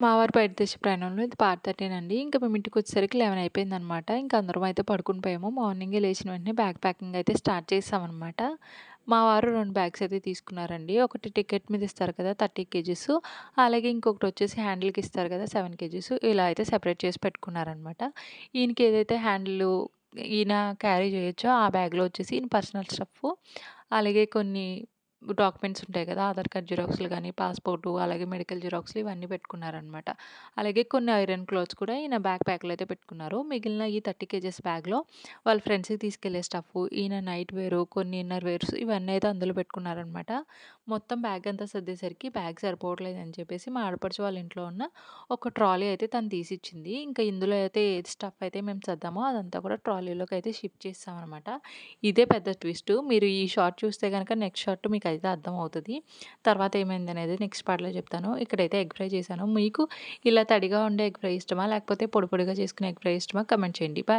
మావారు బయట దేశ ప్రయాణంలో ఇది పార్ట్ థర్టీన్ అండి. ఇంకా మేము ఇంటికొచ్చేసరికి 11 అయిపోయిందనమాట. ఇంకా అందరం అయితే పడుకుని పోయాము. మార్నింగే లేచిన వెంటనే బ్యాగ్ ప్యాకింగ్ అయితే స్టార్ట్ చేసామనమాట. మా వారు రెండు బ్యాగ్స్ అయితే తీసుకున్నారండి. ఒకటి టికెట్ మీద ఇస్తారు కదా! 30 కేజీస్ అలాగే ఇంకొకటి వచ్చేసి హ్యాండిల్‌కి ఇస్తారు కదా! సెవెన్ కేజీస్ ఇలా అయితే సెపరేట్ చేసి పెట్టుకున్నారనమాట. ఈయనకి ఏదైతే హ్యాండిల్ ఈయన క్యారీ చేయొచ్చో ఆ బ్యాగ్‌లో వచ్చేసి ఈయన పర్సనల్ స్టఫ్ అలాగే కొన్ని డాక్యుమెంట్స్ ఉంటాయి కదా! ఆధార్ కార్డ్ జిరాక్స్‌లు గానీ, పాస్‌పోర్టు అలాగే మెడికల్ జిరాక్స్‌లు ఇవన్నీ పెట్టుకున్నారనమాట. అలాగే కొన్ని ఐరన్ క్లోత్స్ కూడా ఈయన బ్యాక్ ప్యాక్‌లో అయితే పెట్టుకున్నారు. మిగిలిన ఈ 30 కేజెస్ బ్యాగ్‌లో వాళ్ళ ఫ్రెండ్స్‌కి తీసుకెళ్ళే స్టఫ్ ఈయన నైట్ వేరు, కొన్ని ఇన్నర్ వేర్స్ ఇవన్నీ అయితే అందులో పెట్టుకున్నారనమాట. మొత్తం బ్యాగ్ అంతా సర్దేసరికి బ్యాగ్ సరిపోవట్లేదని చెప్పేసి మా ఆడపడుచు వాళ్ళ ఇంట్లో ఉన్న ఒక ట్రాలీ అయితే తను తీసిచ్చింది. ఇంకా ఇందులో అయితే ఏది స్టఫ్ అయితే మేము సర్దామో అదంతా కూడా ట్రాలీలోకి అయితే షిఫ్ట్ చేస్తామన్నమాట ఇదే పెద్ద ట్విస్టు. మీరు ఈ షార్ట్ చూస్తే కనుక నెక్స్ట్ షార్ట్ మీకు మీకైతే అర్థమవుతుంది తర్వాత ఏమైంది అనేది నెక్స్ట్ పార్ట్‌లో చెప్తాను. ఇక్కడైతే ఎగ్ ఫ్రై చేశాను. మీకు ఇలా తడిగా ఉండే ఎగ్ ఫ్రై ఇష్టమా? లేకపోతే పొడి పొడిగా చేసుకునే ఎగ్ ఫ్రై ఇష్టమా? కమెంట్ చేయండి. బాయ్.